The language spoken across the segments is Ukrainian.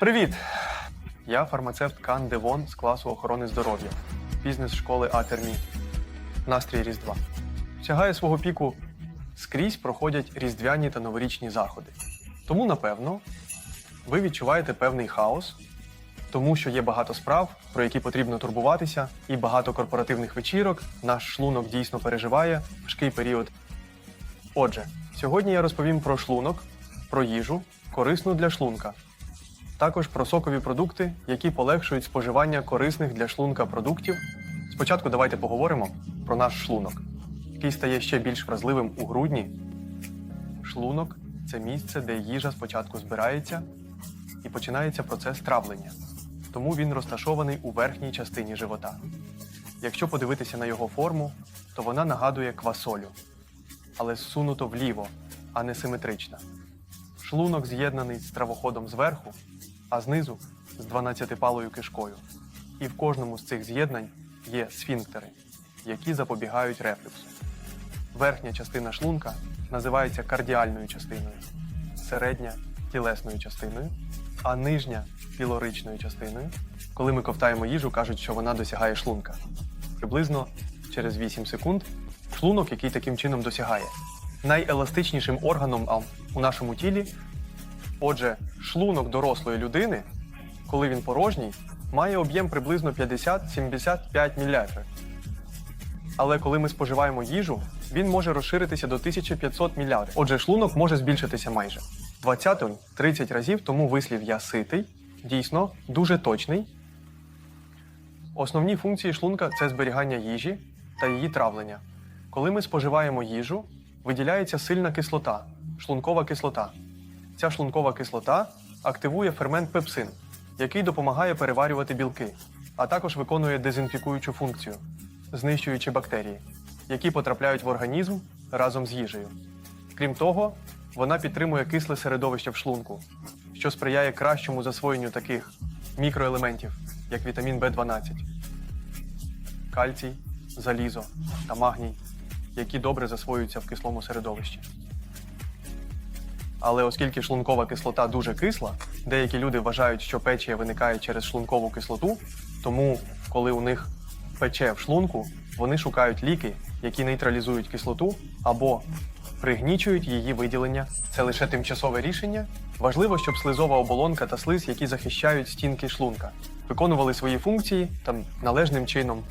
Привіт! Я фармацевт Кан Девон з класу охорони здоров'я, бізнес-школи Атермі. Настрій Різдва. Сягає свого піку скрізь проходять різдвяні та новорічні заходи. Тому, напевно, ви відчуваєте певний хаос, тому що є багато справ, про які потрібно турбуватися, і багато корпоративних вечірок. Наш шлунок дійсно переживає важкий період Отже, сьогодні я розповім про шлунок, про їжу, корисну для шлунка. Також про сокові продукти, які полегшують споживання корисних для шлунка продуктів. Спочатку давайте поговоримо про наш шлунок, який стає ще більш вразливим у грудні. Шлунок це місце, де їжа спочатку збирається і починається процес травлення. Тому він розташований у верхній частині живота. Якщо подивитися на його форму, то вона нагадує квасолю але зсунуто вліво, а не симетрична. Шлунок з'єднаний з травоходом зверху, а знизу з 12-палою кишкою. І в кожному з цих з'єднань є сфінктери, які запобігають рефлюксу. Верхня частина шлунка називається кардіальною частиною, середня тілесною частиною, а нижня пілоричною частиною. Коли ми ковтаємо їжу, кажуть, що вона досягає шлунка. Приблизно через 8 секунд шлунок, який таким чином досягає. Найеластичнішим органом у нашому тілі. Отже, шлунок дорослої людини, коли він порожній, має об'єм приблизно 50-75 мл. Але коли ми споживаємо їжу, він може розширитися до 1500 мл. Отже, шлунок може збільшитися майже 20-30 разів, тому вислів я ситий, дійсно дуже точний. Основні функції шлунка це зберігання їжі та її травлення. Коли ми споживаємо їжу, виділяється сильна кислота шлункова кислота. Ця шлункова кислота активує фермент пепсин, який допомагає переварювати білки, а також виконує дезінфікуючу функцію, знищуючи бактерії, які потрапляють в організм разом з їжею. Крім того, вона підтримує кисле середовище в шлунку, що сприяє кращому засвоєнню таких мікроелементів, як вітамін В12, кальцій, залізо та магній, які добре засвоюються в кислому середовищі. Але оскільки шлункова кислота дуже кисла, деякі люди вважають, що печія виникає через шлункову кислоту, тому коли у них пече в шлунку, вони шукають ліки, які нейтралізують кислоту або пригнічують її виділення. Це лише тимчасове рішення. Важливо, щоб слизова оболонка та слиз, які захищають стінки шлунка, виконували свої функції там належним чином.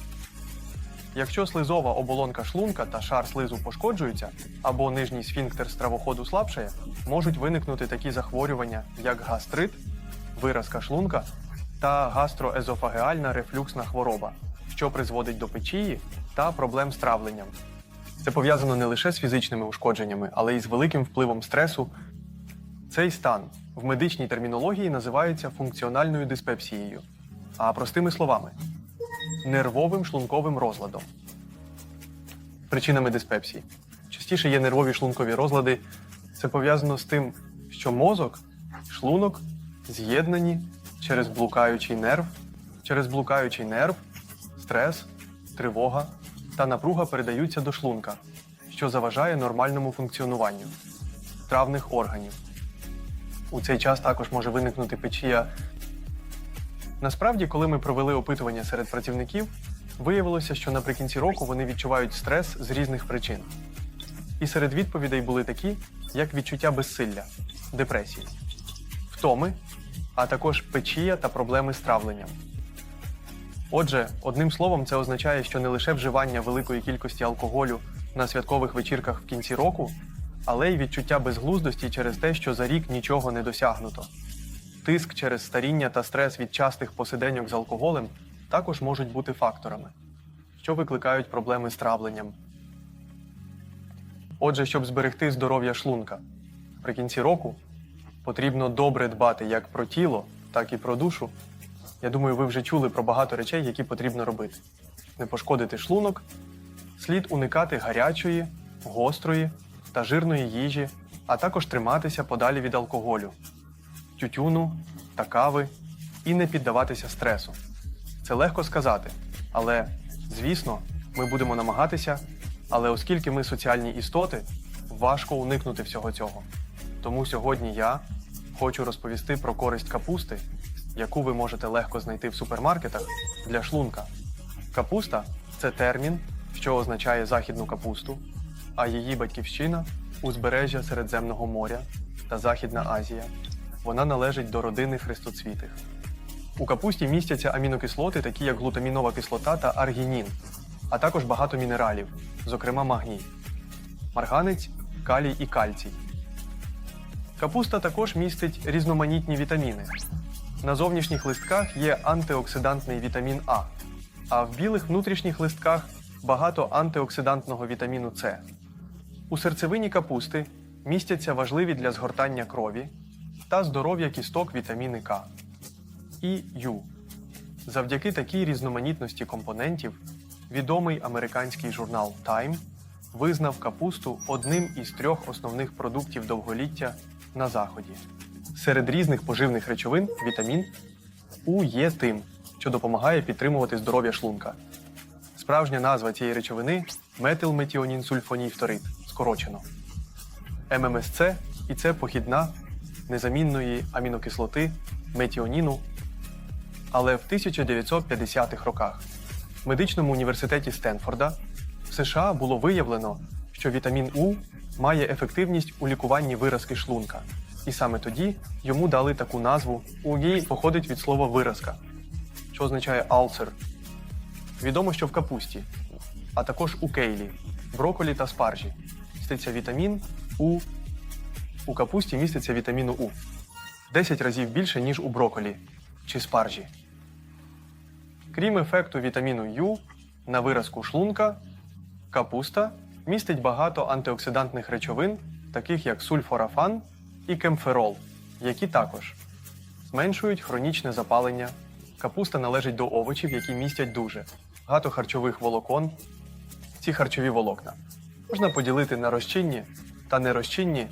Якщо слизова оболонка шлунка та шар слизу пошкоджуються, або нижній сфінктер стравоходу слабшає, можуть виникнути такі захворювання, як гастрит, виразка шлунка та гастроезофагеальна рефлюксна хвороба, що призводить до печії та проблем з травленням. Це пов'язано не лише з фізичними ушкодженнями, але й з великим впливом стресу. Цей стан в медичній термінології називається функціональною диспепсією, а простими словами нервовим шлунковим розладом. Причинами диспепсії. Частіше є нервові шлункові розлади. Це пов'язано з тим, що мозок, шлунок з'єднані через блукаючий нерв. Через блукаючий нерв, стрес, тривога та напруга передаються до шлунка, що заважає нормальному функціонуванню травних органів. У цей час також може виникнути печія Насправді, коли ми провели опитування серед працівників, виявилося, що наприкінці року вони відчувають стрес з різних причин. І серед відповідей були такі, як відчуття безсилля, депресії, втоми, а також печія та проблеми з травленням. Отже, одним словом, це означає, що не лише вживання великої кількості алкоголю на святкових вечірках в кінці року, але й відчуття безглуздості через те, що за рік нічого не досягнуто. Тиск через старіння та стрес від частих посиденьок з алкоголем також можуть бути факторами, що викликають проблеми з травленням. Отже, щоб зберегти здоров'я шлунка, при кінці року потрібно добре дбати як про тіло, так і про душу. Я думаю, ви вже чули про багато речей, які потрібно робити. Не пошкодити шлунок, слід уникати гарячої, гострої та жирної їжі, а також триматися подалі від алкоголю тютюну та кави і не піддаватися стресу. Це легко сказати, але, звісно, ми будемо намагатися, але оскільки ми соціальні істоти, важко уникнути всього цього. Тому сьогодні я хочу розповісти про користь капусти яку ви можете легко знайти в супермаркетах, для шлунка. Капуста це термін, що означає західну капусту, а її батьківщина узбережжя Середземного моря та Західна Азія. Вона належить до родини хрестоцвітих. У капусті містяться амінокислоти, такі як глутамінова кислота та аргінін, а також багато мінералів, зокрема магній, марганець, калій і кальцій. Капуста також містить різноманітні вітаміни. На зовнішніх листках є антиоксидантний вітамін А, а в білих внутрішніх листках багато антиоксидантного вітаміну С. У серцевині капусти містяться важливі для згортання крові та здоров'я кісток вітаміни К і Ю. Завдяки такій різноманітності компонентів відомий американський журнал Time визнав капусту одним із трьох основних продуктів довголіття на Заході. Серед різних поживних речовин вітамін У є тим, що допомагає підтримувати здоров'я шлунка. Справжня назва цієї речовини метилметіонінсульфоній фторид, скорочено. ММСЦ і це похідна незамінної амінокислоти метіоніну. Але в 1950-х роках в медичному університеті Стенфорда в США було виявлено, що вітамін У має ефективність у лікуванні виразки шлунка. І саме тоді йому дали таку назву УГІ походить від слова виразка, що означає алцер. Відомо, що в капусті, а також у кейлі, броколі та спаржі міститься вітамін У. У капусті міститься вітаміну У 10 разів більше, ніж у броколі чи спаржі. Крім ефекту вітаміну Ю на виразку шлунка, капуста містить багато антиоксидантних речовин, таких як сульфорафан і кемферол, які також зменшують хронічне запалення. Капуста належить до овочів, які містять дуже багато харчових волокон. Ці харчові волокна можна поділити на розчинні та нерозчинні.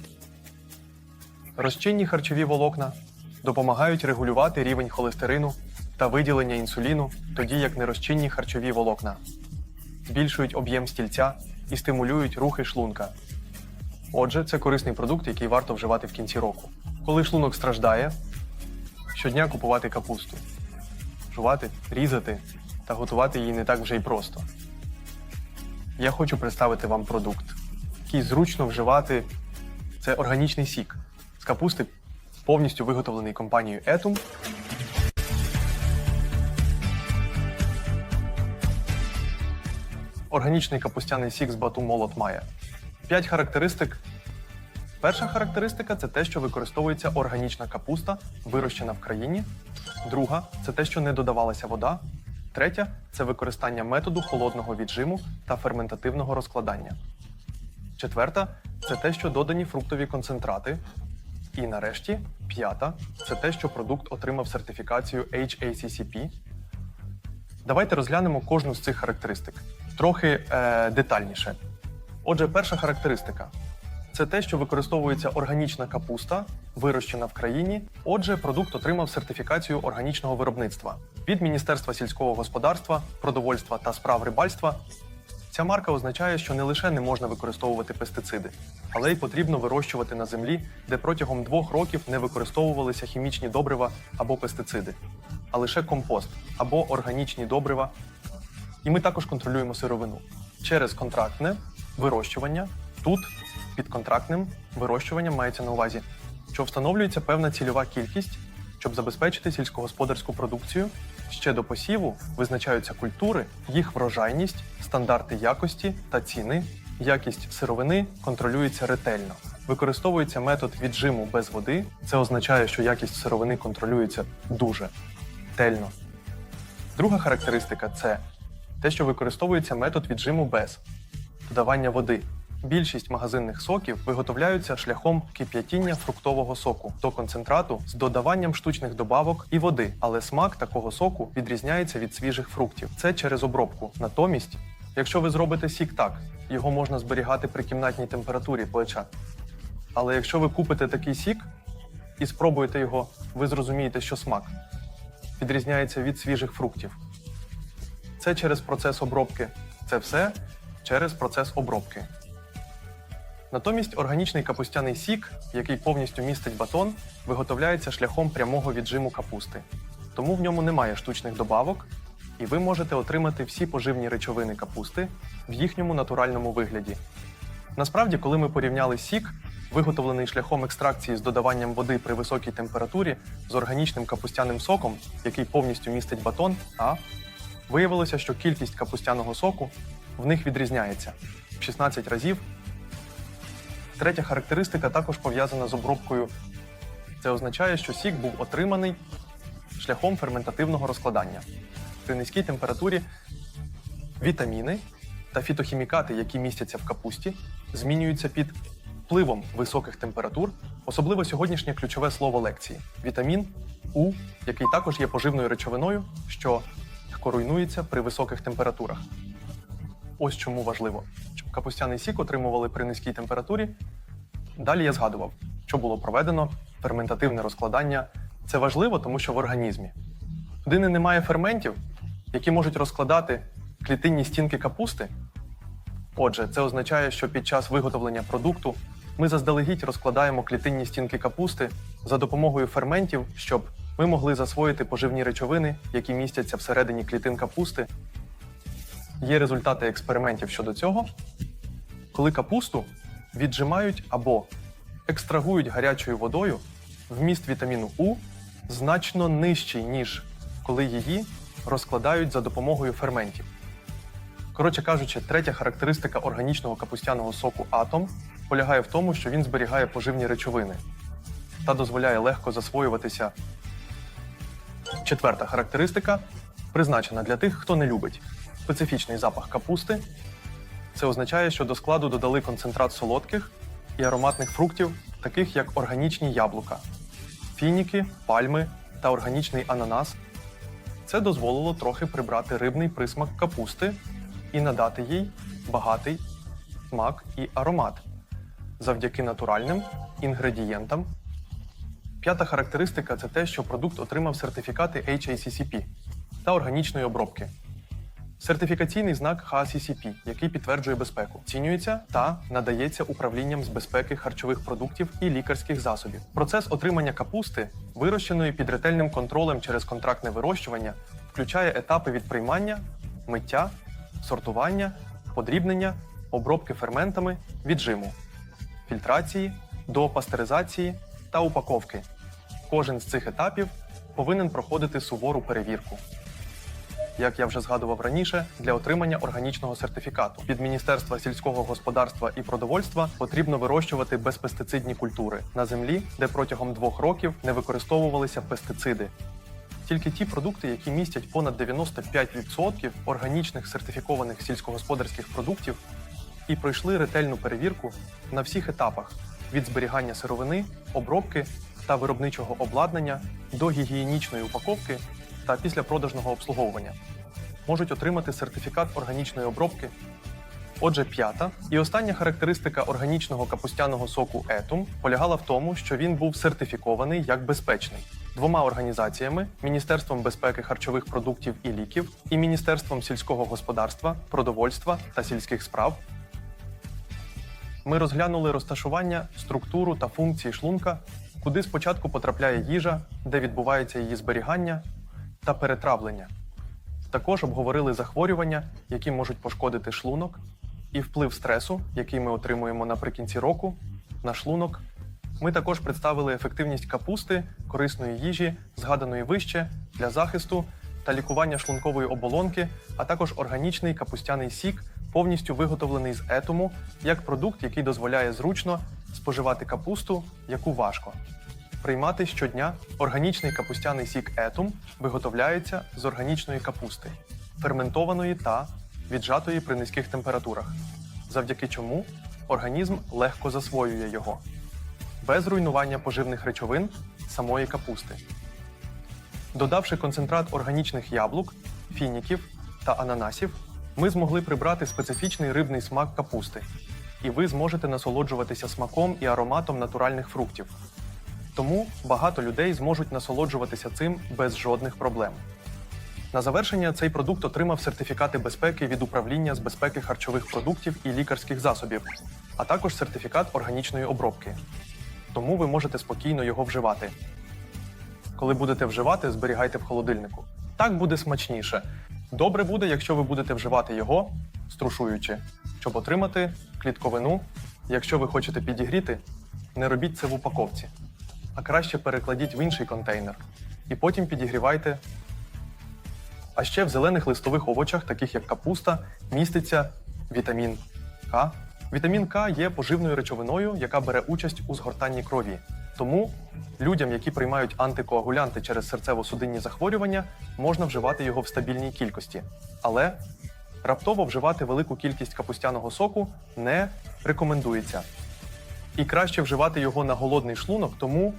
Розчинні харчові волокна допомагають регулювати рівень холестерину та виділення інсуліну, тоді як нерозчинні харчові волокна збільшують об'єм стільця і стимулюють рухи шлунка. Отже, це корисний продукт, який варто вживати в кінці року. Коли шлунок страждає, щодня купувати капусту, жувати, різати та готувати її не так вже й просто. Я хочу представити вам продукт, який зручно вживати. Це органічний сік капусти, повністю виготовлений компанією Etum. Органічний капустяний сік з бату молот має 5 характеристик. Перша характеристика це те, що використовується органічна капуста, вирощена в країні. Друга це те, що не додавалася вода. Третя це використання методу холодного віджиму та ферментативного розкладання. Четверта це те, що додані фруктові концентрати. І нарешті, п'ята це те, що продукт отримав сертифікацію HACCP. Давайте розглянемо кожну з цих характеристик трохи е, детальніше. Отже, перша характеристика це те, що використовується органічна капуста, вирощена в країні. Отже, продукт отримав сертифікацію органічного виробництва від Міністерства сільського господарства, продовольства та справ рибальства. Ця марка означає, що не лише не можна використовувати пестициди, але й потрібно вирощувати на землі, де протягом двох років не використовувалися хімічні добрива або пестициди, а лише компост або органічні добрива. І ми також контролюємо сировину через контрактне вирощування. Тут під контрактним вирощуванням мається на увазі, що встановлюється певна цільова кількість, щоб забезпечити сільськогосподарську продукцію. Ще до посіву визначаються культури, їх врожайність, стандарти якості та ціни. Якість сировини контролюється ретельно. Використовується метод віджиму без води. Це означає, що якість сировини контролюється дуже ретельно. Друга характеристика це те, що використовується метод віджиму без додавання води. Більшість магазинних соків виготовляються шляхом кип'ятіння фруктового соку до концентрату з додаванням штучних добавок і води, але смак такого соку відрізняється від свіжих фруктів. Це через обробку. Натомість, якщо ви зробите сік так, його можна зберігати при кімнатній температурі плеча. Але якщо ви купите такий сік і спробуєте його, ви зрозумієте, що смак відрізняється від свіжих фруктів. Це через процес обробки. Це все через процес обробки. Натомість органічний капустяний сік, який повністю містить батон, виготовляється шляхом прямого віджиму капусти. тому в ньому немає штучних добавок, і ви можете отримати всі поживні речовини капусти в їхньому натуральному вигляді. Насправді, коли ми порівняли сік, виготовлений шляхом екстракції з додаванням води при високій температурі з органічним капустяним соком, який повністю містить батон, а виявилося, що кількість капустяного соку в них відрізняється в 16 разів. Третя характеристика також пов'язана з обробкою. Це означає, що сік був отриманий шляхом ферментативного розкладання. При низькій температурі вітаміни та фітохімікати, які містяться в капусті, змінюються під впливом високих температур, особливо сьогоднішнє ключове слово лекції вітамін У, який також є поживною речовиною, що легко руйнується при високих температурах. Ось чому важливо, капустяний сік отримували при низькій температурі. Далі я згадував, що було проведено ферментативне розкладання. Це важливо, тому що в організмі людини немає ферментів, які можуть розкладати клітинні стінки капусти. Отже, це означає, що під час виготовлення продукту ми заздалегідь розкладаємо клітинні стінки капусти за допомогою ферментів, щоб ми могли засвоїти поживні речовини, які містяться всередині клітин капусти. Є результати експериментів щодо цього, коли капусту віджимають або екстрагують гарячою водою, вміст вітаміну У значно нижчий, ніж коли її розкладають за допомогою ферментів. Коротше кажучи, третя характеристика органічного капустяного соку атом полягає в тому, що він зберігає поживні речовини та дозволяє легко засвоюватися. Четверта характеристика призначена для тих, хто не любить специфічний запах капусти. Це означає, що до складу додали концентрат солодких і ароматних фруктів, таких як органічні яблука, фініки, пальми та органічний ананас. Це дозволило трохи прибрати рибний присмак капусти і надати їй багатий смак і аромат завдяки натуральним інгредієнтам. П'ята характеристика це те, що продукт отримав сертифікати HACCP та органічної обробки. Сертифікаційний знак HACCP, який підтверджує безпеку, оцінюється та надається управлінням з безпеки харчових продуктів і лікарських засобів. Процес отримання капусти, вирощеної під ретельним контролем через контрактне вирощування, включає етапи від приймання, миття, сортування, подрібнення, обробки ферментами, віджиму, фільтрації до пастеризації та упаковки. Кожен з цих етапів повинен проходити сувору перевірку як я вже згадував раніше, для отримання органічного сертифікату від Міністерства сільського господарства і продовольства потрібно вирощувати безпестицидні культури на землі, де протягом двох років не використовувалися пестициди. Тільки ті продукти, які містять понад 95% органічних сертифікованих сільськогосподарських продуктів, і пройшли ретельну перевірку на всіх етапах від зберігання сировини, обробки та виробничого обладнання до гігієнічної упаковки та післяпродажного обслуговування можуть отримати сертифікат органічної обробки. Отже, п'ята і остання характеристика органічного капустяного соку Етум полягала в тому, що він був сертифікований як безпечний двома організаціями Міністерством безпеки харчових продуктів і ліків і Міністерством сільського господарства, продовольства та сільських справ. Ми розглянули розташування, структуру та функції шлунка, куди спочатку потрапляє їжа, де відбувається її зберігання та перетравлення. Також обговорили захворювання, які можуть пошкодити шлунок, і вплив стресу, який ми отримуємо наприкінці року, на шлунок. Ми також представили ефективність капусти, корисної їжі, згаданої вище для захисту та лікування шлункової оболонки, а також органічний капустяний сік, повністю виготовлений з етому, як продукт, який дозволяє зручно споживати капусту, яку важко. Приймати щодня органічний капустяний сік етум виготовляється з органічної капусти, ферментованої та віджатої при низьких температурах, завдяки чому організм легко засвоює його, без руйнування поживних речовин самої капусти. Додавши концентрат органічних яблук, фініків та ананасів, ми змогли прибрати специфічний рибний смак капусти, і ви зможете насолоджуватися смаком і ароматом натуральних фруктів. Тому багато людей зможуть насолоджуватися цим без жодних проблем. На завершення цей продукт отримав сертифікати безпеки від управління з безпеки харчових продуктів і лікарських засобів, а також сертифікат органічної обробки. Тому ви можете спокійно його вживати. Коли будете вживати, зберігайте в холодильнику. Так буде смачніше. Добре буде, якщо ви будете вживати його, струшуючи, щоб отримати клітковину. Якщо ви хочете підігріти, не робіть це в упаковці, а краще перекладіть в інший контейнер і потім підігрівайте. А ще в зелених листових овочах, таких як капуста, міститься вітамін К. Вітамін К є поживною речовиною, яка бере участь у згортанні крові. Тому людям, які приймають антикоагулянти через серцево-судинні захворювання, можна вживати його в стабільній кількості. Але раптово вживати велику кількість капустяного соку не рекомендується. І краще вживати його на голодний шлунок, тому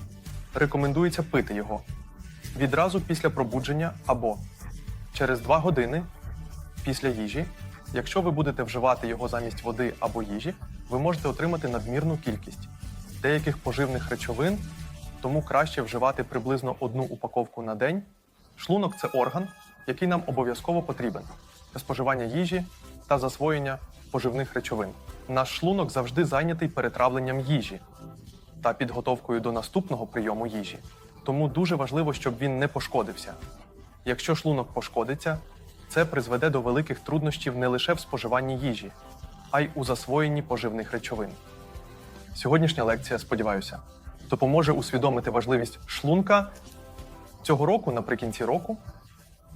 рекомендується пити його відразу після пробудження або через 2 години після їжі. Якщо ви будете вживати його замість води або їжі, ви можете отримати надмірну кількість деяких поживних речовин, тому краще вживати приблизно одну упаковку на день. Шлунок це орган, який нам обов'язково потрібен для споживання їжі та засвоєння поживних речовин. Наш шлунок завжди зайнятий перетравленням їжі та підготовкою до наступного прийому їжі. Тому дуже важливо, щоб він не пошкодився. Якщо шлунок пошкодиться, це призведе до великих труднощів не лише в споживанні їжі, а й у засвоєнні поживних речовин. Сьогоднішня лекція, сподіваюся, допоможе усвідомити важливість шлунка цього року, наприкінці року.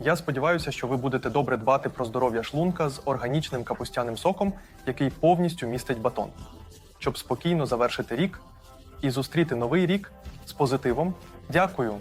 Я сподіваюся, що ви будете добре дбати про здоров'я шлунка з органічним капустяним соком, який повністю містить батон, щоб спокійно завершити рік і зустріти новий рік з позитивом. Дякую!